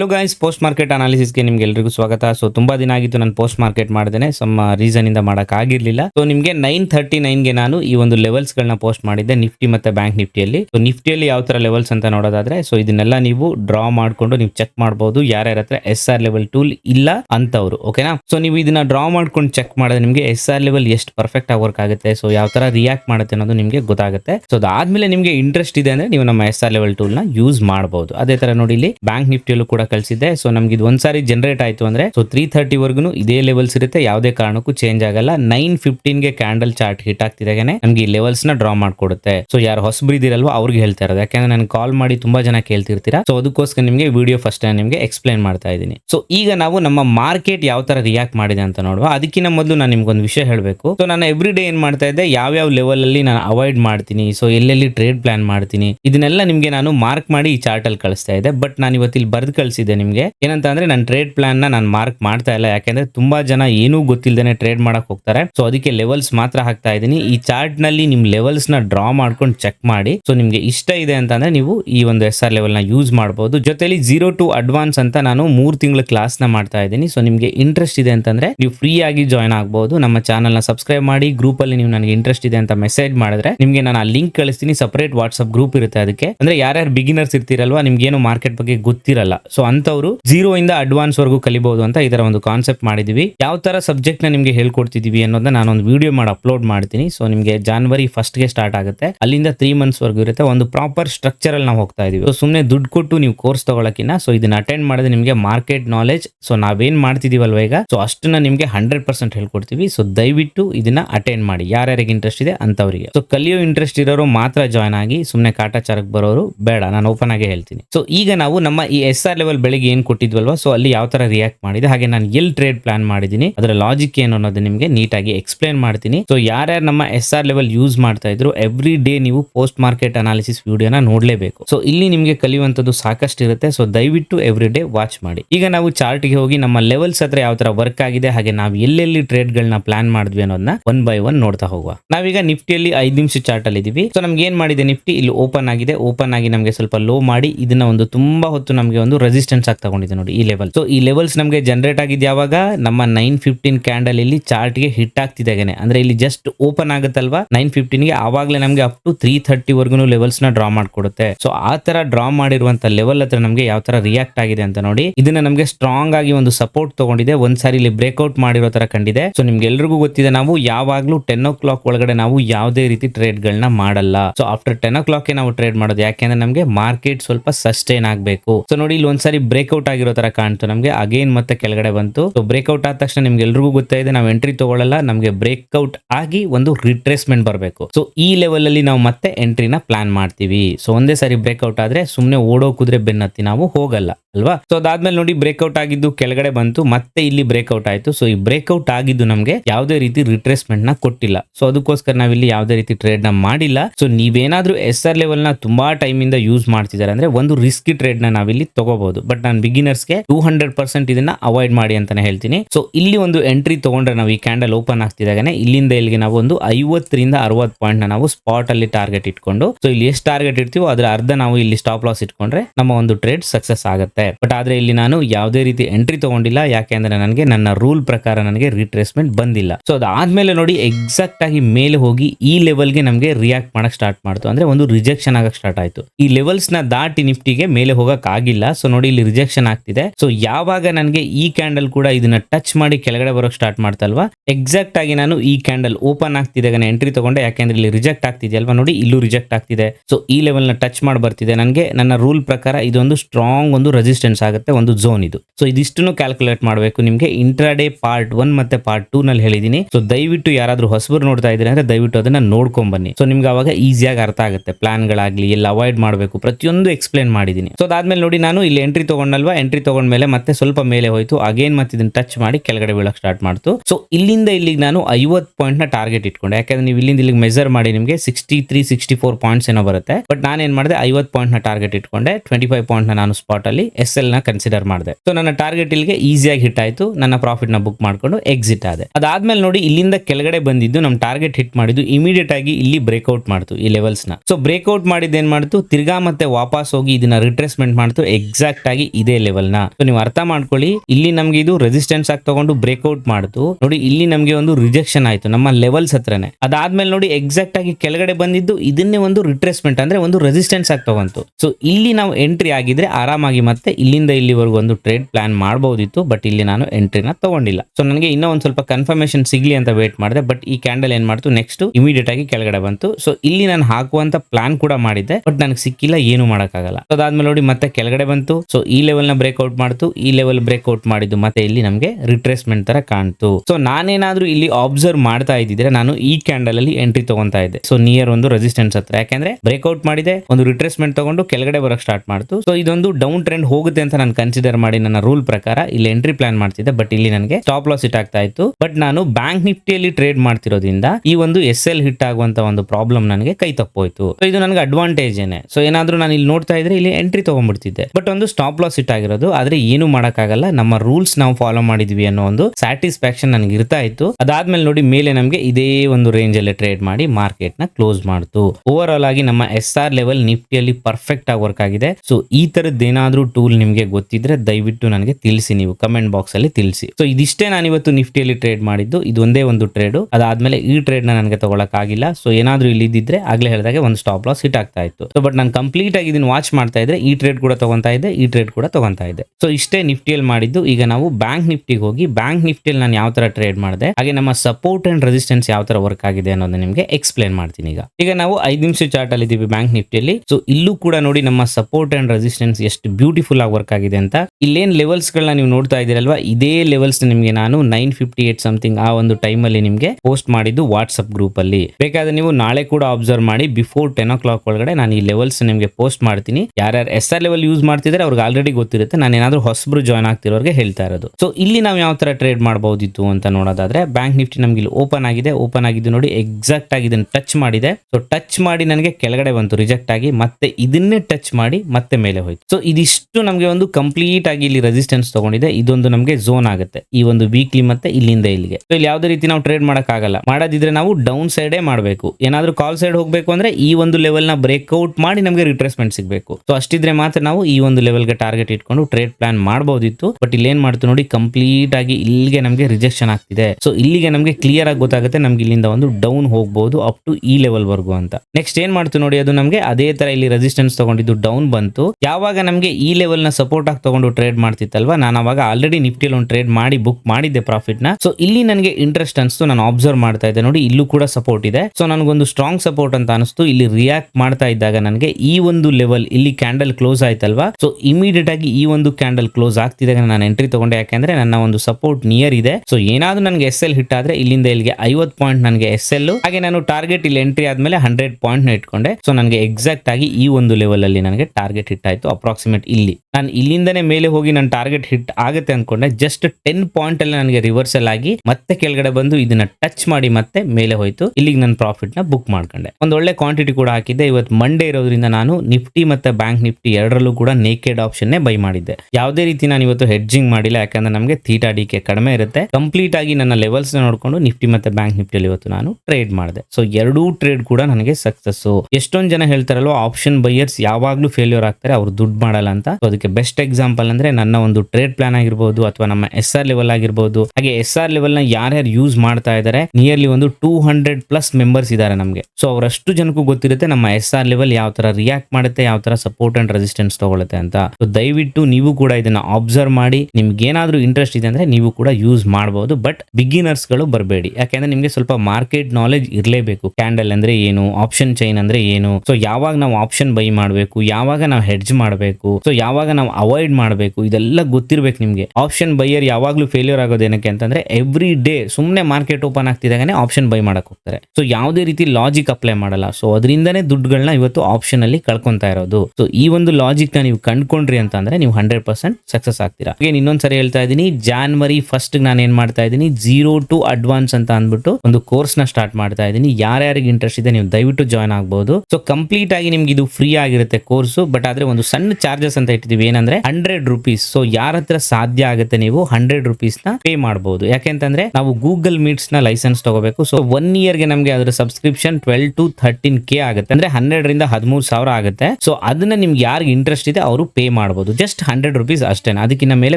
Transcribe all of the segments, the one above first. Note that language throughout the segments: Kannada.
ಹಲೋ ಗಾಯ್ಸ್ ಪೋಸ್ಟ್ ಮಾರ್ಕೆಟ್ ಅನಾಲಿಸಿಸ್ಗೆ ನಿಮ್ಗೆ ಎಲ್ರಿಗೂ ಸ್ವಾಗತ. ಸೊ ತುಂಬಾ ದಿನ ಆಗಿತ್ತು ನಾನು ಪೋಸ್ಟ್ ಮಾರ್ಕೆಟ್ ಮಾಡಿದ್ದೇನೆ ಸಮ ರೀಸನ್ ಇಂದ ಮಾಡಕ್ ಆಗಿರ್ಲಿಲ್ಲ. ಸೊ ನಿಮ್ಗೆ ನೈನ್ ಥರ್ಟಿ ಗೆ ನಾನು ಈ ಒಂದು ಲೆವೆಲ್ಸ್ ಗಳನ್ನ ಪೋಸ್ಟ್ ಮಾಡಿದ್ದೆ ನಿಫ್ಟಿ ಮತ್ತೆ ಬ್ಯಾಂಕ್ ನಿಫ್ಟಿಯಲ್ಲಿ ಸೊ ನಿಫ್ಟಿಯಲ್ಲಿ ಯಾವ ತರ ಲೆವೆಲ್ಸ್ ಅಂತ ನೋಡೋದಾದ್ರೆ ಸೊ ಇದನ್ನೆಲ್ಲ ನೀವು ಡ್ರಾ ಮಾಡ್ಕೊಂಡು ನೀವು ಚೆಕ್ ಮಾಡಬಹುದು ಯಾರ್ಯಾರ ಹತ್ರ ಎಸ್ ಆರ್ ಲೆವೆಲ್ ಟೂಲ್ ಇಲ್ಲ ಅಂತವ್ರು ಓಕೆನಾ ಸೊ ನೀವು ಇದನ್ನ ಡ್ರಾ ಮಾಡ್ಕೊಂಡು ಚೆಕ್ ಮಾಡಿದ್ರೆ ನಿಮಗೆ ಎಸ್ ಆರ್ ಲೆವೆಲ್ ಎಷ್ಟು ಪರ್ಫೆಕ್ಟ್ ಆಗಿ ವರ್ಕ್ ಆಗುತ್ತೆ. ಸೊ ಯಾವ ತರ ರಿಯಾಕ್ಟ್ ಮಾಡುತ್ತೆ ಅನ್ನೋದು ನಿಮ್ಗೆ ಗೊತ್ತಾಗುತ್ತೆ. ಸೊ ಅದಾದ್ಮೇಲೆ ನಿಮ್ಗೆ ಇಂಟ್ರೆಸ್ಟ್ ಇದೆ ಅಂದ್ರೆ ನೀವು ನಮ್ಮ ಎಸ್ ಆರ್ ಲೆವೆಲ್ ಟೂಲ್ನ ಯೂಸ್ ಮಾಡಬಹುದು ಅದೇ ತರ ನೋಡಿ ಇಲ್ಲಿ ಬ್ಯಾಂಕ್ ನಿಫ್ಟಿಯಲ್ಲೂ ಕೂಡ ಕಳಿಸಿದ್ದೆ. ಸೊ ನಮ್ಗೆ ಇದು ಒಂದ್ಸಾರಿ ಜನರೇಟ್ ಆಯ್ತು ಅಂದ್ರೆ ಸೊ ತ್ರೀ ತರ್ಟಿ ವರ್ಗು ಇದೇ ಲೆವೆಲ್ಸ್ ಇರುತ್ತೆ, ಯಾವುದೇ ಕಾರಣಕ್ಕೂ ಚೇಂಜ್ ಆಗಲ್ಲ. ನೈನ್ ಫಿಫ್ಟೀನ್ಗೆ ಕ್ಯಾಂಡಲ್ ಚಾರ್ಟ್ ಹಿಟ್ ಆಗ್ತಿದಾಗನೆ ನಮ್ಗೆ ಈ ನ ಡ್ರಾ ಮಾಡ್ಕೊಡುತ್ತೆ. ಸೊ ಯಾರು ಇದಿರಲ್ವಾ ಅವ್ರಿಗೆ ಹೇಳ್ತಾ ಇರೋದು. ಯಾಕಂದ್ರೆ ನಾನು ಕಾಲ್ ಮಾಡಿ ತುಂಬಾ ಜನ ಕೇಳ್ತಿರ್ತೀರಾ? ಸೊ ಅದಕ್ಕೋಸ್ಕರ ನಿಮಗೆ ವಿಡಿಯೋ ಫಸ್ಟ್ ನಿಮಗೆ ಎಕ್ಸ್ಪ್ಲೈನ್ ಮಾಡ್ತಾ ಇದ್ದೀನಿ. ಸೊ ಈಗ ನಾವು ನಮ್ಮ ಮಾರ್ಕೆಟ್ ಯಾವ ತರ ರಿಯಾಕ್ಟ್ ಮಾಡಿದೆ ಅಂತ ನೋಡುವ. ಅದಕ್ಕಿಂತ ಮೊದಲು ನಾನು ನಿಮ್ಗೊಂದು ವಿಷಯ ಹೇಳಬೇಕು. ಸೊ ನಾನು ಎವ್ರಿ ಡೇ ಏನ್ ಮಾಡ್ತಾ ಇದ್ದೆ ಯಾವ ಯಾವ ಲೆವೆಲ್ ಅಲ್ಲಿ ನಾನು ಅವಾಯ್ಡ್ ಮಾಡ್ತೀನಿ. ಸೊ ಎಲ್ಲೆಲ್ಲಿ ಟ್ರೇಡ್ ಪ್ಲಾನ್ ಮಾಡ್ತೀನಿ. ಇದನ್ನೆಲ್ಲ ನಿಮಗೆ ನಾನು ಮಾರ್ಕ್ ಮಾಡಿ ಈ ಚಾರ್ಟ್ ಅಲ್ಲಿ ಕಳಿಸ್ತಾ ಇದ್ದೆ. ಬಟ್ ನಾನು ಇವತ್ತಿಲ್ಲಿ ಬರ್ದು ಕಳಿಸಿದ್ದೆ ನಿಮಗೆ. ಏನಂತ ಅಂದ್ರೆ ನಾನು ಟ್ರೇಡ್ ಪ್ಲಾನ್ನ ನಾನು ಮಾರ್ಕ್ ಮಾಡ್ತಾ ಇಲ್ಲ. ಯಾಕಂದ್ರೆ ತುಂಬಾ ಜನ ಏನೂ ಗೊತ್ತಿಲ್ಲದೆ ಟ್ರೇಡ್ ಮಾಡಕ್ ಹೋಗ್ತಾರೆ. ಸೊ ಅದಕ್ಕೆ ಲೆವೆಲ್ಸ್ ಮಾತ್ರ ಹಾಕ್ತಾ ಇದೀನಿ ಈ ಚಾರ್ಟ್ನಲ್ಲಿ ನಿಮ್ ಲೆವೆಲ್ಸ್ನ ಡ್ರಾ ಮಾಡ್ಕೊಂಡು ಚೆಕ್ ಮಾಡಿ. ಸೊ ನಿಮ್ಗೆ ಇಷ್ಟ ಇದೆ ಅಂತ ಅಂದ್ರೆ ನೀವು ಈ ಒಂದು ಎಸ್ ಆರ್ ಲೆವೆಲ್ನ ಯೂಸ್ ಮಾಡಬಹುದು ಜೊತೆಲಿ ಜೀರೋ ಟು ಅಡ್ವಾನ್ಸ್ ಅಂತ ನಾನು ಮೂರ್ ತಿಂಗಳ ಕ್ಲಾಸ್ನ ಮಾಡ್ತಾ ಇದ್ದೀನಿ. ಸೊ ನಿಮ್ಗೆ ಇಂಟ್ರೆಸ್ಟ್ ಇದೆ ಅಂತಂದ್ರೆ ನೀವು ಫ್ರೀ ಆಗಿ ಜಾಯ್ನ್ ಆಗಬಹುದು ನಮ್ಮ ಚಾನಲ್ನ ಸಬ್ಸ್ಕ್ರೈಬ್ ಮಾಡಿ. ಗ್ರೂಪ್ ಅಲ್ಲಿ ನೀವು ನನಗೆ ಇಂಟ್ರೆಸ್ಟ್ ಇದೆ ಅಂತ ಮೆಸೇಜ್ ಮಾಡಿದ್ರೆ ನಿಮ್ಗೆ ನಾನು ಆ ಲಿಂಕ್ ಕಳಿಸ್ತೀನಿ. ಸಪರೇಟ್ ವಾಟ್ಸ್ಆಪ್ ಗ್ರೂಪ್ ಇರುತ್ತೆ ಅದಕ್ಕೆ. ಅಂದ್ರೆ ಯಾರ್ಯಾರು ಬಿಗಿನರ್ಸ್ ಇರ್ತೀರಲ್ವಾ ನಿಮ್ಗೆ ಏನು ಮಾರ್ಕೆಟ್ ಬಗ್ಗೆ ಗೊತ್ತಿರಲ್ಲ. ಸೊ ಅಂತವರು ಜೀರೋ ಇಂದ ಅಡ್ವಾನ್ಸ್ ವರೆಗೂ ಕಲಿಬಹುದು ಅಂತ ಇದರ ಒಂದು ಕಾನ್ಸೆಪ್ಟ್ ಮಾಡಿದೀವಿ. ಯಾವ ತರ ಸಬ್ಜೆಕ್ಟ್ನ ನಿಮ್ಗೆ ಹೇಳ್ಕೊಡ್ತಿದೀವಿ ಅನ್ನೋದನ್ನ ನಾನು ಒಂದು ವಿಡಿಯೋ ಮಾಡಿ ಅಪ್ಲೋಡ್ ಮಾಡ್ತೀನಿ. ಸೊ ನಿಮ್ಗೆ ಜಾನ್ವರಿ ಫಸ್ಟ್ಗೆ ಸ್ಟಾರ್ಟ್ ಆಗುತ್ತೆ. ಅಲ್ಲಿಂದ ತ್ರೀ ಮಂತ್ಸ್ ವರ್ಗೂ ಇರುತ್ತೆ. ಒಂದು ಪ್ರಾಪರ್ ಸ್ಟ್ರಕ್ಚರ್ ಅಲ್ಲಿ ನಾವು ಹೋಗ್ತಾ ಇದೀವಿ. ಸೊ ಸುಮ್ಮನೆ ದುಡ್ಡು ಕೊಟ್ಟು ನೀವು ಕೋರ್ಸ್ ತಗೊಳಕಿನ ಸೊ ಇದನ್ನ ಅಟೆಂಡ್ ಮಾಡಿದ್ರೆ ನಿಮ್ಗೆ ಮಾರ್ಕೆಟ್ ನಾಲೆಜ್ ಸೊ ನಾವೇನ್ ಮಾಡ್ತಿದೀವಲ್ವ ಈಗ? ಸೊ ಅಷ್ಟನ್ನ ನಿಮ್ಗೆ ಹಂಡ್ರೆಡ್ ಪರ್ಸೆಂಟ್ ಹೇಳ್ಕೊಡ್ತೀವಿ. ಸೊ ದಯವಿಟ್ಟು ಇದನ್ನ ಅಟೆಂಡ್ ಮಾಡಿ. ಯಾರ್ಯಾರಿಗೆ ಇಂಟ್ರೆಸ್ಟ್ ಇದೆ ಅಂತವರಿಗೆ ಸೊ ಕಲಿಯೋ ಇಂಟ್ರೆಸ್ಟ್ ಇರೋರು ಮಾತ್ರ ಜಾಯ್ನ್ ಆಗಿ ಸುಮ್ಮನೆ ಕಾಟಾಚಾರಕ್ಕೆ ಬರೋರು ಬೇಡ. ನಾನು ಓಪನ್ ಆಗಿ ಹೇಳ್ತೀನಿ. ಸೊ ಈಗ ನಾವು ನಮ್ಮ ಈ ಎಸ್ ಆರ್ ಲೆವೆಲ್ ಬೆಳಿಗ್ಗೆ ಏನ್ ಕೊಟ್ಟಿದ್ವಲ್ವಾ? ಸೊ ಅಲ್ಲಿ ಯಾವ ತರ ರಿಯಾಕ್ಟ್ ಮಾಡಿದೆ? ಹಾಗೆ ನಾನು ಎಲ್ ಟ್ರೇಡ್ ಪ್ಲಾನ್ ಮಾಡಿದ್ದೀನಿ. ಅದರ ಲಾಜಿಕ್ ಏನು ಅನ್ನೋದು ನಿಮಗೆ ನೀಟಾಗಿ ಎಕ್ಸ್ಪ್ಲೇನ್ ಮಾಡ್ತೀನಿ. ಸೊ ಯಾರ್ಯಾರು ನಮ್ಮ ಎಸ್ ಆರ್ ಲೆವೆಲ್ ಯೂಸ್ ಮಾಡ್ತಾ ಇದ್ರು ಎವ್ರಿ ಡೇ ನೀವು ಪೋಸ್ಟ್ ಮಾರ್ಕೆಟ್ ಅನಾಲಿಸಿಸ್ ವಿಡಿಯೋನ ನೋಡಲೇಬೇಕು. ಸೊ ಇಲ್ಲಿ ನಿಮಗೆ ಕಲಿಯುವಂತದ್ದು ಸಾಕಷ್ಟು ಇರುತ್ತೆ. ಸೊ ದಯವಿಟ್ಟು ಎವ್ರಿ ಡೇ ವಾಚ್ ಮಾಡಿ. ಈಗ ನಾವು ಚಾರ್ಟ್ಗೆ ಹೋಗಿ ನಮ್ಮ ಲೆವೆಲ್ಸ್ ಹತ್ರ ಯಾವ ತರ ವರ್ಕ್ ಆಗಿದೆ, ಹಾಗೆ ನಾವು ಎಲ್ಲೆಲ್ಲಿ ಟ್ರೇಡ್ ಗಳನ್ನ ಪ್ಲಾನ್ ಮಾಡಿದ್ವಿ ಅನ್ನೋದನ್ನ ಒನ್ ಬೈ ಒನ್ ನೋಡ್ತಾ ಹೋಗುವ. ನಾವೀಗ ನಿಫ್ಟಿಯಲ್ಲಿ ಐದು ನಿಮಿಷ ಚಾರ್ಟ್ ಅಲ್ಲಿ ಇದೀವಿ. ಸೊ ನಮ್ಗೆ ಏನ್ ಮಾಡಿದೆ ನಿಫ್ಟಿ? ಇಲ್ಲಿ ಓಪನ್ ಆಗಿದೆ. ಓಪನ್ ಆಗಿ ನಮಗೆ ಸ್ವಲ್ಪ ಲೋ ಮಾಡಿ, ಇದನ್ನ ಒಂದು ತುಂಬಾ ಹೊತ್ತು ನಮಗೆ ಒಂದು ರೆಸಿಸ್ಟೆನ್ಸ್ ಆಗಿ ತಗೊಂಡಿದೆ ನೋಡಿ, ಈ ಲೆವೆಲ್ ಸೊ ಈ ಲೆವೆಲ್ಸ್ ನಮಗೆ ಜನರೇಟ್ ಆಗಿದ್ದು ಯಾವಾಗ? ನಮ್ಮ ನೈನ್ ಫಿಫ್ಟೀನ್ ಕ್ಯಾಂಡಲ್ ಇಲ್ಲಿ ಚಾರ್ಟ್ಗೆ ಹಿಟ್ ಆಗ್ತಿದ್ದಾಗನೆ ಅಂದ್ರೆ ಇಲ್ಲಿ ಜಸ್ಟ್ ಓಪನ್ ಆಗುತ್ತಲ್ವಾ? ನೈನ್ ಫಿಫ್ಟೀನ್ಗೆ ಆವಾಗಲೇ ನಮಗೆ ಅಪ್ ಟು ತ್ರೀ ಥರ್ಟಿ ವರ್ಗು ಲೆವೆಲ್ಸ್ನ ಡ್ರಾ ಮಾಡ್ಕೊಡುತ್ತೆ. ಸೊ ಆ ತರ ಡ್ರಾ ಮಾಡಿರುವಂತ ಲೆವೆಲ್ ಹತ್ರ ನಮಗೆ ಯಾವ ತರ ರಿಯಾಕ್ಟ್ ಆಗಿದೆ ಅಂತ ನೋಡಿ, ಇದನ್ನ ನಮಗೆ ಸ್ಟ್ರಾಂಗ್ ಆಗಿ ಒಂದು ಸಪೋರ್ಟ್ ತಗೊಂಡಿದೆ. ಒಂದ್ಸಾರಿ ಇಲ್ಲಿ ಬ್ರೇಕ್ಔಟ್ ಮಾಡಿರೋ ತರ ಕಂಡಿದೆ. ಸೊ ನಿಮ್ಗೆ ಎಲ್ರಿಗೂ ಗೊತ್ತಿದೆ, ನಾವು ಯಾವಾಗ್ಲೂ ಟೆನ್ ಓ ಕ್ಲಾಕ್ ಒಳಗಡೆ ನಾವು ಯಾವುದೇ ರೀತಿ ಟ್ರೇಡ್ ಗಳನ್ನ ಮಾಡಲ್ಲ. So after ten o'clock ನಾವು ಟ್ರೇಡ್ ಮಾಡೋದು, ಯಾಕೆಂದ್ರೆ ನಮಗೆ ಮಾರ್ಕೆಟ್ ಸ್ವಲ್ಪ ಸಸ್ಟೈನ್ ಆಗಬೇಕು. ಸೊ ನೋಡಿ, ಇಲ್ಲಿ ಒಂದ್ಸಾರಿ ಬ್ರೇಕ್ಔಟ್ ಆಗಿರೋ ತರ ಕಾಣ್ತು. ನಮಗೆ ಅಗೇನ್ ಮತ್ತೆ ಕೆಳಗಡೆ ಬಂತು. ಸೊ ಬ್ರೇಕ್ಔಟ್ ಆದ ತಕ್ಷಣ ನಿಮ್ಗೆ ಎಲ್ರಿಗೂ ಗೊತ್ತಾಯಿದೆ ನಾವು ಎಂಟ್ರಿ ತಗೊಳ್ಳಲ್ಲ ನಮಗೆ ಬ್ರೇಕ್ಔಟ್ ಆಗಿ ಒಂದು ರಿಟ್ರೇಸ್ಮೆಂಟ್ ಬರಬೇಕು. ಸೊ ಈ ಲೆವೆಲ್ ಅಲ್ಲಿ ನಾವು ಮತ್ತೆ ಎಂಟ್ರಿನ ಪ್ಲಾನ್ ಮಾಡ್ತೀವಿ. ಸೊ ಒಂದೇ ಸಾರಿ ಬ್ರೇಕ್ಔಟ್ ಆದ್ರೆ ಸುಮ್ಮನೆ ಓಡೋ ಕುದ್ರೆ ಬೆನ್ನತ್ತಿ ನಾವು ಹೋಗಲ್ಲ, ಅಲ್ವಾ? ಸೊ ಅದಾದ್ಮೇಲೆ ನೋಡಿ ಬ್ರೇಕ್ಔಟ್ ಆಗಿದ್ದು ಕೆಳಗಡೆ ಬಂತು, ಮತ್ತೆ ಇಲ್ಲಿ ಬ್ರೇಕ್ಔಟ್ ಆಯ್ತು. ಸೊ ಈ ಬ್ರೇಕ್ಔಟ್ ಆಗಿದ್ದು ನಮಗೆ ಯಾವುದೇ ರೀತಿ ರಿಟ್ರೇಸ್ಮೆಂಟ್ನ ಕೊಟ್ಟಿಲ್ಲ. ಸೊ ಅದಕ್ಕೋಸ್ಕರ ನಾವಿಲ್ಲಿ ಯಾವುದೇ ರೀತಿ ಟ್ರೇಡ್ನ ಮಾಡಿಲ್ಲ. ಸೊ ನೀವೇನಾದ್ರೂ ಎಸ್ ಆರ್ ಲೆವೆಲ್ನ ತುಂಬಾ ಟೈಮ್ ಇಂದ ಯೂಸ್ ಮಾಡ್ತಿದ್ದಾರೆ ಅಂದ್ರೆ ಒಂದು ರಿಸ್ಕಿ ಟ್ರೇಡ್ನ ನಾವಿಲ್ಲಿ ತಗೋಬಹುದು ಬಟ್ ನಾನು ಬಿಗಿನರ್ಸ್ಗೆ ಟೂ ಹಂಡ್ರೆಡ್ ಪರ್ಸೆಂಟ್ ಇದನ್ನ ಅವಾಯ್ಡ್ ಮಾಡಿ ಅಂತಾನೆ ಹೇಳ್ತೀನಿ. ಸೊ ಇಲ್ಲಿ ಒಂದು ಎಂಟ್ರಿ ತಗೊಂಡ್ರೆ ನಾವು ಈ ಕ್ಯಾಂಡಲ್ ಓಪನ್ ಆಗ್ತಿದಾಗನೆ ಇಲ್ಲಿಂದ ಇಲ್ಲಿಗೆ ನಾವು ಒಂದು ಐವತ್ತರಿಂದ ಅರವತ್ತು ಪಾಯಿಂಟ್ ನಾವು ಸ್ಪಾಟ್ ಅಲ್ಲಿ ಟಾರ್ಗೆಟ್ ಇಟ್ಕೊಂಡು ಸೊ ಇಲ್ಲಿ ಎಷ್ಟು ಟಾರ್ಗೆಟ್ ಇರ್ತೀವೋ ಅದ್ರ ಅರ್ಧ ನಾವು ಇಲ್ಲಿ ಸ್ಟಾಪ್ ಲಾಸ್ ಇಟ್ಕೊಂಡ್ರೆ ನಮ್ಮ ಒಂದು ಟ್ರೇಡ್ ಸಕ್ಸಸ್ ಆಗುತ್ತೆ. ಬಟ್ ಆದ್ರೆ ಇಲ್ಲಿ ನಾನು ಯಾವುದೇ ರೀತಿ ಎಂಟ್ರಿ ತಗೊಂಡಿಲ್ಲ. ಯಾಕೆಂದ್ರೆ ನನಗೆ ನನ್ನ ರೂಲ್ ಪ್ರಕಾರ ನನಗೆ ರಿಟ್ರೇಸ್ಮೆಂಟ್ ಬಂದಿಲ್ಲ. ಸೊ ಅದಾದ್ಮೇಲೆ ನೋಡಿ ಎಕ್ಸಾಕ್ಟ್ ಆಗಿ ಮೇಲೆ ಹೋಗಿ ಈ ಲೆವೆಲ್ಗೆ ನಮಗೆ ರಿಯಾಕ್ಟ್ ಮಾಡಕ್ ಸ್ಟಾರ್ಟ್ ಮಾಡ್ತು. ಅಂದ್ರೆ ಒಂದು ರಿಜೆಕ್ಷನ್ ಆಗಕ್ ಸ್ಟಾರ್ಟ್ ಆಯ್ತು. ಈ ಲೆವೆಲ್ಸ್ನ ದಾಟಿ ನಿಫ್ಟಿಗೆ ಮೇಲೆ ಹೋಗಕ್ ಆಗಿಲ್ಲ. ಸೊ ನೋಡಿ ಇಲ್ಲಿ ರಿಜೆಕ್ಷನ್ ಆಗ್ತಿದೆ. ಸೊ ಯಾವಾಗ ನನಗೆ ಈ ಕ್ಯಾಂಡಲ್ ಕೂಡ ಇದನ್ನ ಟಚ್ ಮಾಡಿ ಕೆಳಗಡೆ ಬರೋಕ್ ಸ್ಟಾರ್ಟ್ ಮಾಡ್ತಲ್ವಾ? ಎಕ್ಸಾಕ್ಟ್ ಆಗಿ ನಾನು ಈ ಕ್ಯಾಂಡಲ್ ಓಪನ್ ಆಗ್ತಿದೆ ಎಂಟ್ರಿ ತಗೊಂಡೆ ಯಾಕೆಂದ್ರೆ ಇಲ್ಲಿ ರಿಜೆಕ್ಟ್ ಆಗ್ತಿದೆ ಅಲ್ವಾ ನೋಡಿ, ಇಲ್ಲೂ ರಿಜೆಕ್ಟ್ ಆಗ್ತಿದೆ. ಸೊ ಈ ಲೆವೆಲ್ನ ಟಚ್ ಮಾಡಿ ಬರ್ತಿದೆ. ನನಗೆ ನನ್ನ ರೂಲ್ ಪ್ರಕಾರ ಇದೊಂದು ಸ್ಟ್ರಾಂಗ್ ಒಂದು ರೆಸಿಸ್ಟೆನ್ಸ್ ಆಗುತ್ತೆ, ಒಂದು ಝೋನ್ ಇದು. ಸೊ ಇದಿಷ್ಟು ಕ್ಯಾಲ್ಕುಲೇಟ್ ಮಾಡಬೇಕು ನಿಮಗೆ. ಇಂಟ್ರಾಡೇ ಪಾರ್ಟ್ ಒನ್ ಮತ್ತೆ ಪಾರ್ಟ್ ಟೂ ನಲ್ಲಿ ಹೇಳಿದೀನಿ. ಸೊ ದಯವಿಟ್ಟು ಯಾರಾದ್ರೂ ಹೊಸಬರು ನೋಡ್ತಾ ಇದ್ರೆ ಅಂದ್ರೆ ದಯವಿಟ್ಟು ಅದನ್ನ ನೋಡ್ಕೊಂಡ್ ಬನ್ನಿ. ಸೊ ನಿಮ್ಗೆ ಅವಾಗ ಈಸಿಯಾಗಿ ಅರ್ಥ ಆಗುತ್ತೆ. ಪ್ಲಾನ್ ಗಳಾಗ್ಲಿ, ಎಲ್ಲ ಅವಾಯ್ಡ್ ಮಾಡಬೇಕು. ಪ್ರತಿಯೊಂದು ಎಕ್ಸ್ಪ್ಲೇನ್ ಮಾಡಿದೀನಿ. ಸೊ ಅದಾದ್ಮೇಲೆ ನೋಡಿ ನಾನು ಇಲ್ಲಿ ಎಂಟ್ರಿ ತಗೊಂಡಲ್ವಾ? ಎಂಟ್ರಿ ತಗೊಂಡ್ಮೇಲೆ ಮತ್ತೆ ಸ್ವಲ್ಪ ಮೇಲೆ ಹೋಯ್ತು. ಅಗೇನ್ ಮತ್ತೆ ಇದನ್ನ ಟಚ್ ಮಾಡಿ ಕೆಳಗಡೆ ಬೀಳಕ್ಕೆ ಸ್ಟಾರ್ಟ್ ಮಾಡ್ತು. ಸೊ ಇಲ್ಲಿಂದ ಇಲ್ಲಿಗೆ ನಾನು ಐವತ್ತು ಪಾಯಿಂಟ್ನ ಟಾರ್ಗೆಟ್ ಇಟ್ಕೊಂಡೆ. ಯಾಕಂದ್ರೆ ನೀವು ಇಲ್ಲಿಂದ ಇಲ್ಲಿಗೆ ಮೆಜರ್ ಮಾಡಿ ನಿಮಗೆ sixty three sixty four points ಏನೋ ಬರುತ್ತೆ. ಬಟ್ ನಾನು ಏನ್ ಮಾಡಿದೆ? ಐವತ್ತು ಪಾಯಿಂಟ್ನ ಟಾರ್ಗೆಟ್ ಇಟ್ಕೊಂಡೆ. ಟ್ವೆಂಟಿ ಫೈವ್ ಪಾಯಿಂಟ್ನ ನಾನು ಸ್ಪಾಟ್ ಅಲ್ಲಿ ಎಸ್ ಎಲ್ನ ಕನ್ಸಿಡರ್ ಮಾಡಿದೆ. ಸೊ ನನ್ನ ಟಾರ್ಗೆಟ್ ಇಲ್ಲಿಗೆ ಈಸಿಯಾಗಿ ಹಿಟ್ ಆಯ್ತು. ನನ್ನ ಪ್ರಾಫಿಟ್ನ ಬುಕ್ ಮಾಡ್ಕೊಂಡು ಎಕ್ಸಿಟ್ ಆದೆ. ಅದಾದ್ಮೇಲೆ ನೋಡಿ, ಇಲ್ಲಿಂದ ಕೆಳಗಡೆ ಬಂದಿದ್ದು ನಮ್ಮ ಟಾರ್ಗೆಟ್ ಹಿಟ್ ಮಾಡಿದ್ದು ಇಮಿಡಿಯೇಟ್ ಆಗಿ ಇಲ್ಲಿ ಬ್ರೇಕ್ಔಟ್ ಮಾಡ್ತು ಈ ಲೆವೆಲ್ಸ್ನ. ಸೊ ಬ್ರೇಕ್ಔಟ್ ಮಾಡಿದ್ದು ಏನ್ ಮಾಡ್ತು? ತಿರ್ಗಾ ಮತ್ತೆ ವಾಪಸ್ ಹೋಗಿ ಇದನ್ನ ರಿಟ್ರೆಸ್ಮೆಂಟ್ ಮಾಡ್ತು. ಎಕ್ಸಾಕ್ಟ್ ಆಗಿ ಇದೇ ಲೆವೆಲ್ನ. ನೀವು ಅರ್ಥ ಮಾಡ್ಕೊಳ್ಳಿ, ಇಲ್ಲಿ ನಮ್ಗೆ ಇದು ರೆಸಿಸ್ಟೆನ್ಸ್ ಆಗಿ ತಗೊಂಡು ಬ್ರೇಕ್ಔಟ್ ಮಾಡ್ತು. ನೋಡಿ, ಇಲ್ಲಿ ನಮ್ಗೆ ಒಂದು ರಿಜೆಕ್ಷನ್ ಆಯ್ತು, ನಮ್ಮ ಲೆವೆಲ್ಸ್ ಹತ್ರನೇ. ಅದಾದ್ಮೇಲೆ ನೋಡಿ ಎಕ್ಸಾಕ್ಟ್ ಆಗಿ ಕೆಳಗಡೆ ಬಂದಿದ್ದು ಇದನ್ನೇ ಒಂದು ರಿಟ್ರೆಸ್ಮೆಂಟ್ ಅಂದ್ರೆ ಒಂದು ರೆಸಿಸ್ಟೆನ್ಸ್ ಆಗಿ ತಗೊಂತು. ಸೊ ಇಲ್ಲಿ ನಾವು ಎಂಟ್ರಿ ಆಗಿದ್ರೆ ಆರಾಮಾಗಿ ಮತ್ತೆ ಇಲ್ಲಿಂದ ಇಲ್ಲಿವರೆಗೂ ಒಂದು ಟ್ರೇಡ್ ಪ್ಲಾನ್ ಮಾಡಬಹುದಿತ್ತು ಬಟ್ ಇಲ್ಲಿ ನಾನು ಎಂಟ್ರಿನ ತಗೊಂಡಿಲ್ಲ. ಸೊ ನನಗೆ ಇನ್ನೂ ಒಂದು ಸ್ವಲ್ಪ ಕನ್ಫರ್ಮೇಶನ್ ಸಿಗ್ಲಿ ಅಂತ ವೇಟ್ ಮಾಡಿದೆ ಬಟ್ ಈ ಕ್ಯಾಂಡಲ್ ಏನ್ ಮಾಡ್ತು ನೆಕ್ಸ್ಟ್ ಇಮಿಡಿಯೇಟ್ ಆಗಿ ಕೆಳಗಡೆ ಬಂತು. ಸೊ ಇಲ್ಲಿ ನಾನು ಹಾಕುವಂತ ಪ್ಲಾನ್ ಕೂಡ ಮಾಡಿದ್ದೆ ಬಟ್ ನನಗೆ ಸಿಕ್ಕಿಲ್ಲ, ಏನು ಮಾಡೋಕ್ಕಾಗಲ್ಲ. ಸೊ ಅದಾದ್ಮೇಲೆ ನೋಡಿ, ಮತ್ತೆ ಕೆಳಗಡೆ ಬಂತು. ಸೊ ಈ ಲೆವೆಲ್ನ ಬ್ರೇಕ್ಔಟ್ ಮಾಡ್ತು, ಈ ಲೆವೆಲ್ ಬ್ರೇಕ್ಔಟ್ ಮಾಡಿದ್ದು ಮತ್ತೆ ಇಲ್ಲಿ ನಮಗೆ ರಿಟ್ರೇಸ್ಮೆಂಟ್ ತರ ಕಾಣ್ತು. ಸೊ ನಾನೇನಾದ್ರೂ ಇಲ್ಲಿ ಅಬ್ಸರ್ವ್ ಮಾಡ್ತಾ ಇದ್ದಿದ್ರೆ ನಾನು ಈ ಕ್ಯಾಂಡಲ್ ಅಲ್ಲಿ ಎಂಟ್ರಿ ತಗೊಂತಾ ಇದ್ದೆ. ಸೊ ನಿಯರ್ ಒಂದು ರೆಸಿಸ್ಟೆನ್ಸ್ ಹತ್ರ. ಯಾಕಂದ್ರೆ ಬ್ರೇಕ್ಔಟ್ ಮಾಡಿದೆ, ಒಂದು ರಿಟ್ರೇಸ್ಮೆಂಟ್ ತಗೊಂಡು ಕೆಳಗಡೆ ಬರಕ್ ಸ್ಟಾರ್ಟ್ ಮಾಡ್ತು. ಸೊ ಇದೊಂದು ಡೌನ್ ಟ್ರೆಂಡ್ ಹೋಗುತ್ತೆ ಅಂತ ನಾನು ಕನ್ಸಿಡರ್ ಮಾಡಿ ನನ್ನ ರೂಲ್ ಪ್ರಕಾರ ಇಲ್ಲಿ ಎಂಟ್ರಿ ಪ್ಲಾನ್ ಮಾಡ್ತಿದ್ದೆ ಬಟ್ ಇಲ್ಲಿ ನನಗೆ ಸ್ಟಾಪ್ ಲಾಸ್ ಹಿಟ್ ಆಗ್ತಾ ಇತ್ತು. ಬಟ್ ನಾನು ಬ್ಯಾಂಕ್ ನಿಫ್ಟಿಯಲ್ಲಿ ಟ್ರೇಡ್ ಮಾಡ್ತಿರೋದ್ರಿಂದ ಈ ಒಂದು ಎಸ್ ಎಲ್ ಹಿಟ್ ಆಗುವಂತ ಒಂದು ಪ್ರಾಬ್ಲಮ್ ನನಗೆ ಕೈ ತಪ್ಪೋಯ್ತು. ಇದು ನನಗೆ ಅಡ್ವಾಂಟೇಜ್ ಏನೇ. ಸೊ ಏನಾದ್ರೂ ನಾನು ಇಲ್ಲಿ ನೋಡ್ತಾ ಇದ್ರೆ ಇಲ್ಲಿ ಎಂಟ್ರಿ ತಗೊಂಡ್ಬಿಡ್ತಿದ್ದೆ. ಬಟ್ ಒಂದು ಸ್ಟಾಪ್ ಲಾಸ್ ಇಟ್ ಆಗಿರೋದು. ಆದ್ರೆ ಏನು ಮಾಡೋಕ್ಕಾಗಲ್ಲ. ನಮ್ಮ ರೂಲ್ಸ್ ನಾವು ಫಾಲೋ ಮಾಡಿದ್ವಿ ಅನ್ನೋ ಒಂದು ಸ್ಯಾಟಿಸ್ಫ್ಯಾಕ್ಷನ್ ನನಗೆ ಇರ್ತಾ ಇತ್ತು. ಅದಾದ್ಮೇಲೆ ನೋಡಿ ಮೇಲೆ ನಮಗೆ ಇದೇ ಒಂದು ರೇಂಜ್ ಅಲ್ಲಿ ಟ್ರೇಡ್ ಮಾಡಿ ಮಾರ್ಕೆಟ್ನ ಕ್ಲೋಸ್ ಮಾಡ್ತು. ಓವರ್ ಆಲ್ ಆಗಿ ನಮ್ಮ ಎಸ್ ಆರ್ ಲೆವೆಲ್ ನಿಫ್ಟಿಯಲ್ಲಿ ಪರ್ಫೆಕ್ಟ್ ಆಗಿ ವರ್ಕ್ ಆಗಿದೆ. ಸೊ ಈ ತರದ್ ಏನಾದ್ರೂ ಟೂಲ್ ನಿಮಗೆ ಗೊತ್ತಿದ್ರೆ ದಯವಿಟ್ಟು ನನಗೆ ತಿಳಿಸಿ, ನೀವು ಕಮೆಂಟ್ ಬಾಕ್ಸ್ ಅಲ್ಲಿ ತಿಳಿಸಿ. ಸೊ ಇದಿಷ್ಟೇ ನಾನು ಇವತ್ತು ನಿಫ್ಟಿಯಲ್ಲಿ ಟ್ರೇಡ್ ಮಾಡಿದ್ದು. ಇದೊಂದೇ ಒಂದು ಟ್ರೇಡ್ ಅದಾದ್ಮೇಲೆ ಈ ಟ್ರೇಡ್ನ ನನಗೆ ತಗೊಳಕ್ ಆಗಿಲ್ಲ ಸೊ ಏನಾದ್ರೂ ಇಲ್ಲಿ ಇದ್ದಿದ್ರೆ ಆಗ್ಲೇ ಹೇಳಿದಾಗ ಒಂದು ಸ್ಟಾಪ್ ಲಾಸ್ ಹಿಟ್ ಆಗ್ತಾ ಇತ್ತು. ಬಟ್ ನಾನು ಕಂಪ್ಲೀಟ್ ಆಗಿ ಇದನ್ನ ವಾಚ್ ಮಾಡ್ತಾ ಇದ್ರೆ, ಈ ಟ್ರೇಡ್ ಕೂಡ ತಗೊಂತಾ ಇದ್ದೆ, ಈ ಟ್ರೇಡ್ ಕೂಡ ತಗೊಂತಾ ಇದೆ ಸೊ ಇಷ್ಟೇ ನಿಫ್ಟಿಯಲ್ಲಿ ಮಾಡಿದ್ದು, ಈಗ ನಾವು ಬ್ಯಾಂಕ್ ನಿಫ್ಟಿಗೆ ಹೋಗಿ ಬ್ಯಾಂಕ್ ನಿಫ್ಟಿಯಲ್ಲಿ ನಾನು ಯಾವ ತರ ಟ್ರೇಡ್ ಮಾಡಿದೆ, ಹಾಗೆ ನಮ್ಮ ಸಪೋರ್ಟ್ ಅಂಡ್ ರೆಸಿಸ್ಟೆನ್ಸ್ ಯಾವ ತರ ವರ್ಕ್ ಆಗಿದೆ ಅನ್ನೋದನ್ನ ನಿಮಗೆ ಎಕ್ಸ್ಪ್ಲೇನ್ ಮಾಡ್ತೀನಿ ಈಗ. ಈಗ ನಾವು ಐದು ನಿಮಿಷ ಚಾರ್ಟ್ ಅಲ್ಲಿ ಇದೀವಿ ಬ್ಯಾಂಕ್ ನಿಫ್ಟಿಯಲ್ಲಿ. ಸೊ ಇಲ್ಲೂ ಕೂಡ ನೋಡಿ ನಮ್ಮ ಸಪೋರ್ಟ್ ಅಂಡ್ ರೆಸಿಸ್ಟೆನ್ಸ್ ಎಷ್ಟು ಬ್ಯೂಟಿಫುಲ್ ಆಗಿ ವರ್ಕ್ ಆಗಿದೆ ಅಂತ. ಇಲ್ಲೇನ್ ಲೆವೆಲ್ಸ್ ಗಳನ್ನ ನೀವು ನೋಡ್ತಾ ಇದ್ದೀರಲ್ವಾ, ಇದೇ ಲೆವೆಲ್ಸ್ ನಿಮಗೆ ನಾನು ನೈನ್ ಫಿಫ್ಟಿ ಏಟ್ ಸಮಥಿಂಗ್ ಆ ಒಂದು ಟೈಮ್ ಅಲ್ಲಿ ನಿಮಗೆ ಪೋಸ್ಟ್ ಮಾಡಿದ್ದು ವಾಟ್ಸ್ಆಪ್ ಗ್ರೂಪ್ ಅಲ್ಲಿ. ಬೇಕಾದ್ರೆ ನೀವು ನಾಳೆ ಕೂಡ ಅಬ್ಸರ್ವ್ ಮಾಡಿ ಬಿಫೋರ್ ಟೆನ್ ಓ ಕ್ಲಾಕ್ ಒಳಗಡೆ ನಾನು ಈ ಲೆವೆಲ್ಸ್ ನಿಮಗೆ ಪೋಸ್ಟ್ ಮಾಡ್ತೀನಿ. ಯಾರ್ಯಾರು ಎಸ್ ಆರ್ ಲೆವೆಲ್ ಯೂಸ್ ಮಾಡ್ತಿದ್ರೆ ಅವ್ರಿಗೆ ಆಲ್ರೆಡಿ ಗೊತ್ತಿರುತ್ತೆ. ನಾನು ಏನಾದ್ರೂ ಹೊಸಬ್ರು ಜಾಯ್ನ್ ಆಗ್ತಿರೋರಿಗೆ ಹೇಳ್ತಾ ಇರೋದು. ಸೊ ಇಲ್ಲಿ ನಾವು ಯಾವ ತರ ಟ್ರೇಡ್ ಮಾಡಬಹುದಿತ್ತು ಅಂತ ನೋಡೋದಾದ್ರೆ ಬ್ಯಾಂಕ್ ನಿಫ್ಟಿ ನಮ್ಗೆ ಇಲ್ಲಿ ಓಪನ್ ಆಗಿದೆ. ಓಪನ್ ಆಗಿದ್ದು ನೋಡಿ ಎಕ್ಸಾಕ್ಟ್ ಆಗಿ ಇದನ್ನ ಟಚ್ ಮಾಡಿದೆ. ಸೊ ಟಚ್ ಮಾಡಿ ನನಗೆ ಕೆಳಗಡೆ ಬಂತು ರಿಜೆಕ್ಟ್ ಆಗಿ ಮತ್ತೆ ಇದನ್ನೇ ಟಚ್ ಮಾಡಿ ಮತ್ತೆ ಮೇಲೆ ಹೋಯ್ತು. ಸೊ ಇದಿಷ್ಟು ನಮಗೆ ಒಂದು ಕಂಪ್ಲೀಟ್ ಆಗಿ ಇಲ್ಲಿ ರೆಸಿಸ್ಟೆನ್ಸ್ ತಗೊಂಡಿದೆ. ಇದೊಂದು ನಮಗೆ ಝೋನ್ ಆಗುತ್ತೆ. ಈ ಒಂದು ವೀಕ್ಲಿ ಮತ್ತೆ ಇಲ್ಲಿಂದ ಇಲ್ಲಿಗೆ. ಸೊ ಇಲ್ಲಿ ಯಾವುದೇ ರೀತಿ ನಾವು ಟ್ರೇಡ್ ಮಾಡಕ್ ಆಗಲ್ಲ ಮಾಡೋದಿದ್ರೆ ನಾವು ಡೌನ್ ಸೈಡೇ ಮಾಡಬೇಕು. ಏನಾದ್ರೂ ಕಾಲ್ ಸೈಡ್ ಹೋಗಬೇಕು ಅಂದ್ರೆ ಈ ಒಂದು ಲೆವೆಲ್ನ ಬ್ರೇಕ್ಔಟ್ ಮಾಡಿ ನಮಗೆ ರಿಟ್ರೆಸ್ಮೆಂಟ್ ಸಿಗಬೇಕು. ಸೊ ಅಷ್ಟಿದ್ರೆ ಮಾತ್ರ ನಾವು ಈ ಒಂದು ಲೆವೆಲ್ಗೆ ಟಾರ್ಗೆಟ್ ಇಟ್ಕೊಂಡು ಟ್ರೇಡ್ ಪ್ಲಾನ್ ಮಾಡಬಹುದಿತ್ತು ಬಟ್ ಇಲ್ಲಿ ಏನ್ ಮಾಡ್ತು ನೋಡಿ ಕಂಪ್ಲೀಟ್ ಆಗಿ ಇಲ್ಲಿಗೆ ನಮಗೆ ರಿಜೆಕ್ಷನ್ ಆಗ್ತಿದೆ. ಸೊ ಇಲ್ಲಿಗೆ ನಮಗೆ ಕ್ಲಿಯರ್ ಆಗಿ ಗೊತ್ತಾಗುತ್ತೆ, ನಮ್ಗೆ ಇಲ್ಲಿಂದ ಒಂದು ಡೌನ್ ಹೋಗಬಹುದು ಅಪ್ ಟು ಈ ಲೆವೆಲ್ ವರ್ಗು ಅಂತ. ನೆಕ್ಸ್ಟ್ ಏನ್ ಮಾಡ್ತು ನೋಡಿ, ಅದು ನಮಗೆ ಅದೇ ತರ ಇಲ್ಲಿ ರೆಸಿಸ್ಟೆನ್ಸ್ ತಗೊಂಡಿದ್ದು ಡೌನ್ ಬಂತು. ಯಾವಾಗ ನಮಗೆ ಈ ಲೆವೆಲ್ನ ಸಪೋರ್ಟ್ ಆಗಿ ತಗೊಂಡು ಟ್ರೇಡ್ ಮಾಡ್ತಿತ್ತಲ್ವಾ, ನಾನು ಅವಾಗ ಆಲ್ರೆಡಿ ನಿಫ್ಟಿಯಲ್ಲಿ ಒಂದು ಟ್ರೇಡ್ ಮಾಡಿ ಬುಕ್ ಮಾಡಿದ್ದೆ ಪ್ರಾಫಿಟ್ನ. ಸೊ ಇಲ್ಲಿ ನನಗೆ ಇಂಟ್ರೆಸ್ಟ್ ಅನಿಸ್ತು, ನಾನು ಅಬ್ಸರ್ವ್ ಮಾಡ್ತಾ ಇದ್ದೆ ನೋಡಿ, ಇಲ್ಲೂ ಕೂಡ ಸಪೋರ್ಟ್ ಇದೆ. ಸೊ ನನಗೊಂದು ಸ್ಟ್ರಾಂಗ್ ಸಪೋರ್ಟ್ ಅಂತ ಅನಿಸ್ತು, ಇಲ್ಲಿ ರಿಯಾಕ್ಟ್ ಮಾಡ್ತಾ ಇದ್ದಾಗ ನನಗೆ ಈ ಒಂದು ಲೆವೆಲ್ ಇಲ್ಲಿ ಕ್ಯಾಂಡಲ್ ಕ್ಲೋಸ್ ಆಯ್ತಲ್ವಾ. ಸೊ ಇಮಿಡಿಯೇಟ್ ಆಗಿ ಈ ಒಂದು ಕ್ಯಾಂಡಲ್ ಕ್ಲೋಸ್ ಆಗ್ತಿದ್ದಾಗ ನಾನು ಎಂಟ್ರಿ ತಗೊಂಡೆ. ಯಾಕೆಂದ್ರೆ ನನ್ನ ಒಂದು ಸಪೋರ್ಟ್ ನಿಯರ್ ಇದೆ. ಸೊ ಏನಾದ್ರೂ ನನಗೆ ಎಸ್ ಎಲ್ ಹಿಟ್ ಆದ್ರೆ ಇಲ್ಲಿಂದ ಇಲ್ಲಿಗೆ ಐವತ್ ಪಾಯಿಂಟ್ ನನಗೆ ಎಸ್ ಎಲ್ ಹಾಗೆ ನಾನು ಟಾರ್ಗೆಟ್ ಇಲ್ಲಿ ಎಂಟ್ರಿ ಆದ್ಮೇಲೆ ಹಂಡ್ರೆಡ್ ಪಾಯಿಂಟ್ನ ಇಟ್ಕೊಂಡೆ. ಸೊ ನನಗೆ ಎಕ್ಸಾಕ್ಟ್ ಆಗಿ ಈ ಒಂದು ಲೆವೆಲ್ ಅಲ್ಲಿ ನನಗೆ ಟಾರ್ಗೆಟ್ ಹಿಟ್ ಆಯ್ತು ಅಪ್ರಾಕ್ಸಿಮೇಟ್ ಇಲ್ಲಿ. ನಾನು ಇಲ್ಲಿಂದನೇ ಮೇಲೆ ಹೋಗಿ ನನ್ನ ಟಾರ್ಗೆಟ್ ಹಿಟ್ ಆಗುತ್ತೆ ಅನ್ಕೊಂಡೆ. ಜಸ್ಟ್ ಟೆನ್ ಪಾಯಿಂಟ್ ಅಲ್ಲಿ ನನಗೆ ರಿವರ್ಸಲ್ ಆಗಿ ಮತ್ತೆ ಕೆಳಗಡೆ ಬಂದು ಇದನ್ನ ಟಚ್ ಮಾಡಿ ಮತ್ತೆ ಮೇಲೆ ಹೋಯ್ತು. ಇಲ್ಲಿಗೆ ನನ್ನ ಪ್ರಾಫಿಟ್ನ ಬುಕ್ ಮಾಡ್ಕೊಂಡೆ. ಒಂದು ಒಳ್ಳೆ ಕ್ವಾಂಟಿಟಿ ಕೂಡ ಹಾಕಿದ್ದೆ. ಇವತ್ತು ಮಂಡೇ ಇರೋದ್ರಿಂದ ನಾನು ನಿಫ್ಟಿ ಮತ್ತೆ ಬ್ಯಾಂಕ್ ನಿಫ್ಟಿ ಎರಡರಲ್ಲೂ ಕೂಡ ನೇಕೆಡ್ ಆಪ್ಷನ್ ಬೈ ಮಾಡಿದ್ದೆ. ಯಾವುದೇ ರೀತಿ ನಾನು ಇವತ್ತು ಹೆಡ್ಜಿಂಗ್ ಮಾಡಿಲ್ಲ, ಯಾಕಂದ್ರೆ ನಮಗೆ ಥೀಟಾ ಡಿ ಕೆ ಕಡಿಮೆ ಇರುತ್ತೆ. ಕಂಪ್ಲೀಟ್ ಆಗಿ ನನ್ನ ಲೆವೆಲ್ಸ್ ನೋಡ್ಕೊಂಡು ನಿಫ್ಟಿ ಮತ್ತೆ ಬ್ಯಾಂಕ್ ನಿಫ್ಟಿಯಲ್ಲಿ ಇವತ್ತು ನಾನು ಟ್ರೇಡ್ ಮಾಡಿದೆ. ಸೊ ಎರಡೂ ಟ್ರೇಡ್ ಕೂಡ ನನಗೆ ಸಕ್ಸಸ್ ಎಷ್ಟೊಂದು ಜನ ಹೇಳ್ತಾರಲ್ವ ಆಪ್ಷನ್ ಬೈಯರ್ಸ್ ಯಾವಾಗ್ಲೂ ಫೇಲ್ಯೂರ್ ಆಗ್ತಾರೆ, ಅವ್ರು ದುಡ್ಡು ಮಾಡಲ್ಲ ಅಂತ. ಅದಕ್ಕೆ ಬೆಸ್ಟ್ ಎಕ್ಸಾಂಪಲ್ ಅಂದ್ರೆ ನನ್ನ ಒಂದು ಟ್ರೇಡ್ ಪ್ಲಾನ್ ಆಗಿರ್ಬೋದು ಅಥವಾ ನಮ್ಮ ಎಸ್ ಆರ್ ಲೆವೆಲ್ ಆಗಿರ್ಬೋದು. ಹಾಗೆ ಎಸ್ ಆರ್ ಲೆವೆಲ್ನ ಯಾರ್ಯಾರು ಯೂಸ್ ಮಾಡ್ತಾ ಇದ್ದಾರೆ ನಿಯರ್ಲಿ ಒಂದು ಟೂ ಹಂಡ್ರೆಡ್ ಪ್ಲಸ್ ಮೆಂಬರ್ಸ್ ಇದ್ದಾರೆ ನಮಗೆ. ಸೊ ಅವರಷ್ಟು ಜನಕ್ಕೂ ಗೊತ್ತಿರುತ್ತೆ ನಮ್ಮ ಎಸ್ ಆರ್ ಲೆವೆಲ್ ಯಾವ ತರ ರಿಯಾಕ್ಟ್ ಮಾಡುತ್ತೆ, ಯಾವ ತರ ಸಪೋರ್ಟ್ ಅಂಡ್ ರೆಸಿಸ್ಟೆನ್ಸ್ ತಗೊಳುತ್ತೆ ಅಂತ. ದಯವಿಟ್ಟು ನೀವು ಕೂಡ ಇದನ್ನ ಅಬ್ಸರ್ವ್ ಮಾಡಿ ನಿಮ್ಗೆ ಏನಾದ್ರೂ ಇಂಟ್ರೆಸ್ಟ್ ಇದೆ ಅಂದ್ರೆ ನೀವು ಕೂಡ ಯೂಸ್ ಮಾಡಬಹುದು ಬಟ್ ಬಿಗಿನರ್ಸ್ಗಳು ಬರಬೇಡಿ. ಯಾಕೆಂದ್ರೆ ನಿಮ್ಗೆ ಸ್ವಲ್ಪ ಮಾರ್ಕೆಟ್ ನಾಲೆಜ್ ಇರಲೇಬೇಕು. ಕ್ಯಾಂಡಲ್ ಅಂದ್ರೆ ಏನು ಆಪ್ಷನ್ ಚೈನ್ ಅಂದ್ರೆ ಏನು. ಸೊ ಯಾವಾಗ ನಾವು ಆಪ್ಷನ್ ಬೈ ಮಾಡಬೇಕು, ಯಾವಾಗ ನಾವು ಹೆಡ್ಜ್ ಮಾಡಬೇಕು ಸೊ ಯಾವಾಗ ನಾವು ಅವಾಯ್ಡ್ ಮಾಡಬೇಕು, ಇದೆಲ್ಲ ಗೊತ್ತಿರ್ಬೇಕು ನಿಮ್ಗೆ. ಆಪ್ಷನ್ ಬೈಯರ್ ಯಾವಾಗ್ಲೂ ಫೇಲ್ಯೂರ್ ಆಗೋದು ಏನಕ್ಕೆ ಅಂತಂದ್ರೆ ಎವ್ರಿ ಡೇ ಸುಮ್ಮನೆ ಮಾರ್ಕೆಟ್ ಓಪನ್ ಆಗ್ತಿದ್ದಾಗನೇ ಆಪ್ಷನ್ ಬೈ ಮಾಡಕ್ ಹೋಗ್ತಾರೆ. ಸೊ ಯಾವುದೇ ರೀತಿ ಲಾಜಿಕ್ ಅಪ್ಲೈ ಮಾಡಲ್ಲ. ಸೊ ಅದರಿಂದನೇ ದುಡ್ಡುಗಳನ್ನ ಇವತ್ತು ಆಪ್ಷನ್ ಅಲ್ಲಿ ಕಳ್ಕೊಂತ ಇರೋದು. ಸೊ ಈ ಒಂದು ಲಾಜಿಕ್ನ ನೀವು ಕಂಡ್ಕೊಂಡ್ರಿ ಅಂತ ಅಂದ್ರೆ ನೀವು ಹಂಡ್ರೆಡ್ ಪರ್ಸೆಂಟ್ ಸಕ್ಸಸ್ ಆಗ್ತೀರಾ. ಹಾಗೆ ಇನ್ನೊಂದ್ಸರಿ ಹೇಳ್ತಾ ಇದ್ದೀನಿ ಜಾನ್ವರಿ ಫಸ್ಟ್ ನಾನು ಏನ್ ಮಾಡ್ತಾ ಇದ್ದೀನಿ ಜೀರೋ ಟು ಅಡ್ವಾನ್ಸ್ ಅಂತ ಅಂದ್ಬಿಟ್ಟು ಒಂದು ಕೋರ್ಸ್ನ ಸ್ಟಾರ್ಟ್ ಮಾಡ್ತಾ ಇದ್ದೀನಿ. ಯಾರ್ಯಾರಿಗೆ ಇಂಟ್ರೆಸ್ಟ್ ಇದೆ ನೀವು ದಯವಿಟ್ಟು ಜಾಯ್ನ್ ಆಗಬಹುದು ಸೊ ಕಂಪ್ಲೀಟ್ ಆಗಿ ನಿಮ್ಗೆ ಇದು ಫ್ರೀ ಆಗಿರುತ್ತೆ ಕೋರ್ಸ್ ಬಟ್ ಆದ್ರೆ ಒಂದು ಸಣ್ಣ ಚಾರ್ಜಸ್ ಅಂತ ಇಟ್ಟಿದ್ದೀವಿ ಏನಂದ್ರೆ ಹಂಡ್ರೆಡ್ ರುಪೀಸ್ ಸೊ ಯಾರ ಹತ್ರ ಸಾಧ್ಯ ಆಗುತ್ತೆ ನೀವು ಹಂಡ್ರೆಡ್ ರುಪೀಸ್ನ ಪೇ ಮಾಡಬಹುದು ಯಾಕೆಂತಂದ್ರೆ ನಾವು ಗೂಗಲ್ ಮೀಟ್ಸ್ನ ಲೈಸೆನ್ಸ್ ತಗೋಬೇಕು. ಸೊ ಒನ್ ಇಯರ್ಗೆ ನಮಗೆ ಅದರ subscription twelve to thirteen K ಆಗುತ್ತೆ. ಅಂದ್ರೆ ಹನ್ನೆರಡರಿಂದ ಹದಿಮೂರು ಸಾವಿರ ಆಗುತ್ತೆ. ಸೊ ಅದನ್ನ ನಿಮ್ಗೆ ಯಾರಿಗೆ ಇಂಟ್ರೆಸ್ಟ್ ಇದೆ, ಅವರು ಪೇ ಮಾಡಬಹುದು ಜಸ್ಟ್ ಹಂಡ್ರೆಡ್ ರುಪೀಸ್ ಅಷ್ಟೇ ಅದಕ್ಕಿಂತ ಮೇಲೆ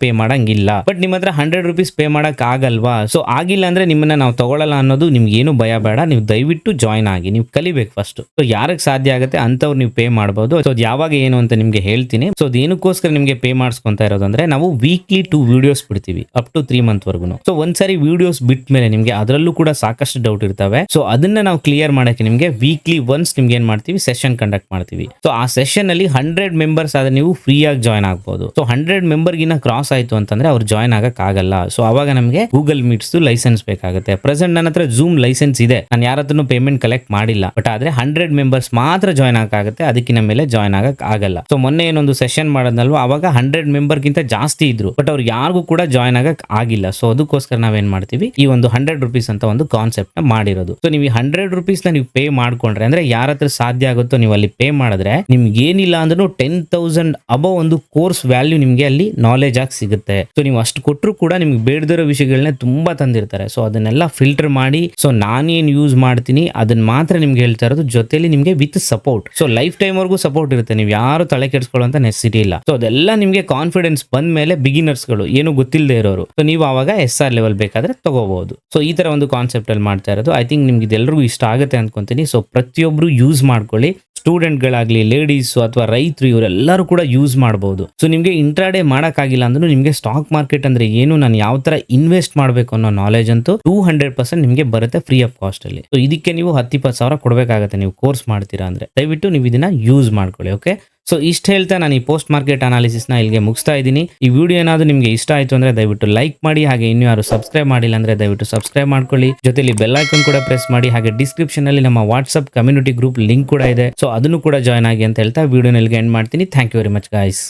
ಪೇ ಮಾಡಂಗಿಲ್ಲ. ಬಟ್ ನಿಮ್ಮ ಹತ್ರ ಹಂಡ್ರೆಡ್ ರುಪೀಸ್ ಪೇ ಮಾಡಕ್ ಆಗಲ್ವಾ ಸೊ ಆಗಿಲ್ಲ ಅಂದ್ರೆ ನಿಮ್ಮನ್ನ ನಾವು ತಗೊಳ್ಳಲ್ಲ ಅನ್ನೋದು ನಿಮ್ಗೆ ಏನು ಭಯ ಬೇಡ. ನೀವು ದಯವಿಟ್ಟು ಜಾಯ್ನ್ ಆಗಿ. ನೀವು ಕಲಿಬೇಕು ಫಸ್ಟ್ ಸೊ ಯಾರಿಗೆ ಸಾಧ್ಯ ಆಗುತ್ತೆ ಅಂತವ್ರು ನೀವು ಪೇ ಮಾಡಬಹುದು ಸೊ ಯಾವಾಗ ಏನು ಅಂತ ನಿಮ್ಗೆ ಹೇಳ್ತೀನಿ. ಸೊ ಅದೇನಕ್ಕೋಸ್ಕರ ನಿಮ್ಗೆ ಪೇ ಮಾಡಿಸ್ಕೊಂತ ಇರೋದು ಅಂದ್ರೆ ನಾವು ವೀಕ್ಲಿ ಟೂ ವಿಡಿಯೋಸ್ ಬಿಡ್ತೀವಿ. ಅಪ್ ಟು ತ್ರೀ ಮಂತ್ ವರ್ಗು ಸೊ ಒಂದ್ಸರಿ ವಿಡಿಯೋಸ್ ಬಿಟ್ಟ ಮೇಲೆ ನಿಮ್ಗೆ ಅದರಲ್ಲೂ ಕೂಡ ಸಾಕಷ್ಟು ಡೌಟ್ ಇರ್ತವೆ. ಸೊ ಅದನ್ನ ನಾವು ಕ್ಲಿಯರ್ ಮಾಡಕ್ಕೆ ನಿಮ್ಗೆ ವೀಕ್ಲಿ ಒನ್ಸ್ ನಿಮ್ಗೆ ಏನ್ ಮಾಡ್ತೀವಿ? ಸೆಷನ್ ಕಂಡಕ್ಟ್ ಮಾಡ್ತೀವಿ. ಸೊ ಆ ಸೆಷನ್ ಅಲ್ಲಿ ಹಂಡ್ರೆಡ್ ಮೆಂಬರ್ಸ್ ಆದ್ರೆ ನೀವು ಫ್ರೀ ಆಗಿ ಜಾಯ್ನ್ ಆಗ್ಬೋದು. ಸೊ ಹಂಡ್ರೆಡ್ ಮೆಂಬರ್ಗಿನ ಕ್ರಾಸ್ ಆಯ್ತು ಅಂತಂದ್ರೆ ಅವ್ರು ಜಾಯ್ನ್ ಆಗಕ್ ಆಗಲ್ಲ. ಸೊ ಅವಾಗ ನಮಗೆ ಗೂಗಲ್ ಮೀಟ್ಸ್ ಲೈಸೆನ್ಸ್ ಬೇಕಾಗುತ್ತೆ. ಪ್ರೆಸೆಂಟ್ ನನ್ನ ಹತ್ರ ಜೂಮ್ ಲೈಸೆನ್ಸ್ ಇದೆ. ನಾನು ಯಾರ ಪೇಮೆಂಟ್ ಕಲೆಕ್ಟ್ ಮಾಡಿಲ್ಲ. ಬಟ್ ಆದ್ರೆ ಹಂಡ್ರೆಡ್ ಮೆಂಬರ್ಸ್ ಮಾತ್ರ ಜಾಯ್ನ್ ಆಗುತ್ತೆ ಅದಕ್ಕಿನ ಮೇಲೆ ಜಾಯ್ನ್ ಆಗಕ್ ಆಗಲ್ಲ. ಸೊ ಮೊನ್ನೆ ಏನೊಂದು ಸೆಷನ್ ಮಾಡೋದಲ್ವ ಅವಾಗ ಹಂಡ್ರೆಡ್ ಮೆಂಬರ್ ಗಿಂತ ಜಾಸ್ತಿ ಇದ್ರು. ಬಟ್ ಅವ್ರು ಯಾರಿಗೂ ಕೂಡ ಜಾಯ್ನ್ ಆಗಕ್ ಆಗಿಲ್ಲ. ಸೊ ಅದಕ್ಕೋಸ್ಕರ ನಾವೇನ್ ಮಾಡ್ತೀವಿ? ಈ ಒಂದು ಹಂಡ್ರೆಡ್ ರುಪೀಸ್ ಅಂತ ಒಂದು ಕಾನ್ಸೆಪ್ಟ್ ಮಾಡಿರೋದು. ಸೊ ನೀವು ಈ ಹಂಡ್ರೆಡ್ ರುಪೀಸ್ನ ನೀವು ಪೇ ಮಾಡ್ಕೊಂಡ್ರೆ, ಅಂದ್ರೆ ಯಾರತ್ರ ಸಾಧ್ಯ ಆಗುತ್ತೋ ನೀವು ಅಲ್ಲಿ ಪೇ ಮಾಡಿದ್ರೆ ನಿಮ್ಗೆ ಏನಿಲ್ಲ ಅಂದ್ರೂ ಟೆನ್ ತೌಸಂಡ್ ಅಬೋ ಒಂದು ಕೋರ್ಸ್ ವ್ಯಾಲ್ಯೂ ನಿಮಗೆ ಅಲ್ಲಿ ನಾಲೆಜ್ ಆಗಿ ಸಿಗುತ್ತೆ. ಸೊ ನೀವು ಅಷ್ಟು ಕೊಟ್ಟರು ಕೂಡ ನಿಮ್ಗೆ ಬೇಡದಿರೋ ವಿಷಯಗಳನ್ನ ತುಂಬಾ ತಂದಿರ್ತಾರೆ. ಸೊ ಅದನ್ನೆಲ್ಲ ಫಿಲ್ಟರ್ ಮಾಡಿ ಸೊ ನಾನೇನ್ ಯೂಸ್ ಮಾಡ್ತೀನಿ ಅದನ್ನ ಮಾತ್ರ ನಿಮ್ಗೆ ಹೇಳ್ತಾ ಇರೋದು, ಜೊತೆಲಿ ನಿಮಗೆ with support so life time ವರ್ಗೂ ಸಪೋರ್ಟ್ ಇರುತ್ತೆ. ನೀವು ಯಾರು ತಲೆ ಕೆಡಿಸ್ಕೊಳ್ಳುವಂತ ನೆಸಿಟಿ ಇಲ್ಲ. ಸೊ ಅದೆಲ್ಲ ನಿಮಗೆ ಕಾನ್ಫಿಡೆನ್ಸ್ ಬಂದ ಮೇಲೆ ಬಿಗಿನರ್ಸ್ಗಳು, ಏನು ಗೊತ್ತಿಲ್ಲದೆ ಇರೋರು. ಸೊ ನೀವು ಅವಾಗ ಎಸ್ ಆರ್ ಲೆವೆಲ್ ಬೇಕಾದ್ರೆ ತಗೋಬಹುದು ಸೊ ಈ ತರ ಒಂದು ಕಾನ್ಸೆಪ್ಟ್ ಅಲ್ಲಿ ಮಾಡ್ತಾ ಇರೋದು. ಐ ಥಿಂಕ್ ನಿಮ್ಗೆ ಇದೆಲ್ಲರಿಗೂ ಇಷ್ಟ ಆಗುತ್ತೆ ಅನ್ಕೊಂತೀನಿ. ಸೊ ಪ್ರತಿಯೊಬ್ರು ಯೂಸ್ ಮಾಡ್ಕೊಳ್ಳಿ. ಸ್ಟೂಡೆಂಟ್ಗಳಾಗ್ಲಿ ಲೇಡೀಸ್ ಅಥವಾ ರೈತರು ಇವರೆಲ್ಲರೂ ಕೂಡ ಯೂಸ್ ಮಾಡಬಹುದು ಸೊ ನಿಮಗೆ ಇಂಟ್ರಾಡೇ ಮಾಡೋಕ್ಕಾಗಿಲ್ಲ ಅಂದ್ರೂ ನಿಮಗೆ ಸ್ಟಾಕ್ ಮಾರ್ಕೆಟ್ ಅಂದ್ರೆ ಏನು, ನಾನು ಯಾವ ತರ ಇನ್ವೆಸ್ಟ್ ಮಾಡಬೇಕು ಅನ್ನೋ ನಾಲೆಜ್ ಅಂತೂ ಟೂ ಹಂಡ್ರೆಡ್ ಪರ್ಸೆಂಟ್ ನಿಮಗೆ ಬರುತ್ತೆ ಫ್ರೀ ಆಫ್ ಕಾಸ್ಟ್ ಅಲ್ಲಿ. ಸೊ ಇದಕ್ಕೆ ನೀವು ಹತ್ತು ಇಪ್ಪತ್ತು ಸಾವಿರ ಕೊಡಬೇಕಾಗತ್ತೆ ನೀವು ಕೋರ್ಸ್ ಮಾಡ್ತೀರಾ ಅಂದ್ರೆ. ದಯವಿಟ್ಟು ನೀವು ಇದನ್ನ ಯೂಸ್ ಮಾಡ್ಕೊಳ್ಳಿ ಓಕೆ ಸೊ ಇಷ್ಟು ಹೇಳ್ತಾ ನಾನು ಈ ಪೋಸ್ಟ್ ಮಾರ್ಕೆಟ್ ಅನಾಲಿಸಿಸ್ನ ಇಲ್ಲಿಗೆ ಮುಗಿಸ್ತಾ ಇದ್ದೀನಿ. ಈ ವಿಡಿಯೋ ಏನಾದರೂ ನಿಮಗೆ ಇಷ್ಟ ಆಯ್ತು ಅಂದ್ರೆ ದಯವಿಟ್ಟು ಲೈಕ್ ಮಾಡಿ, ಹಾಗೆ ಇನ್ನು ಯಾರು ಸಬ್ಸ್ಕ್ರೈಬ್ ಮಾಡಿಲ್ಲ ಅಂದ್ರೆ ದಯವಿಟ್ಟು ಸಬ್ಸ್ಕ್ರೈಬ್ ಮಾಡ್ಕೊಳ್ಳಿ. ಜೊತೆಲಿ ಬೆಲ್ ಐಕನ್ ಕೂಡ ಪ್ರೆಸ್ ಮಾಡಿ, ಹಾಗೆ ಡಿಸ್ಕ್ರಿಪ್ಷನಲ್ಲಿ ನಮ್ಮ ವಾಟ್ಸಪ್ ಕಮ್ಯುನಿಟಿ ಗ್ರೂಪ್ ಲಿಂಕ್ ಕೂಡ ಇದೆ. ಸೊ ಅದನ್ನು ಕೂಡ ಜಾಯ್ನ್ ಆಗಿ ಅಂತ ಹೇಳ್ತಾ ವಿಡಿಯೋನ ಇಲ್ಲಿಗೆ ಎಂಡ್ ಮಾಡ್ತೀನಿ. Thank you very much guys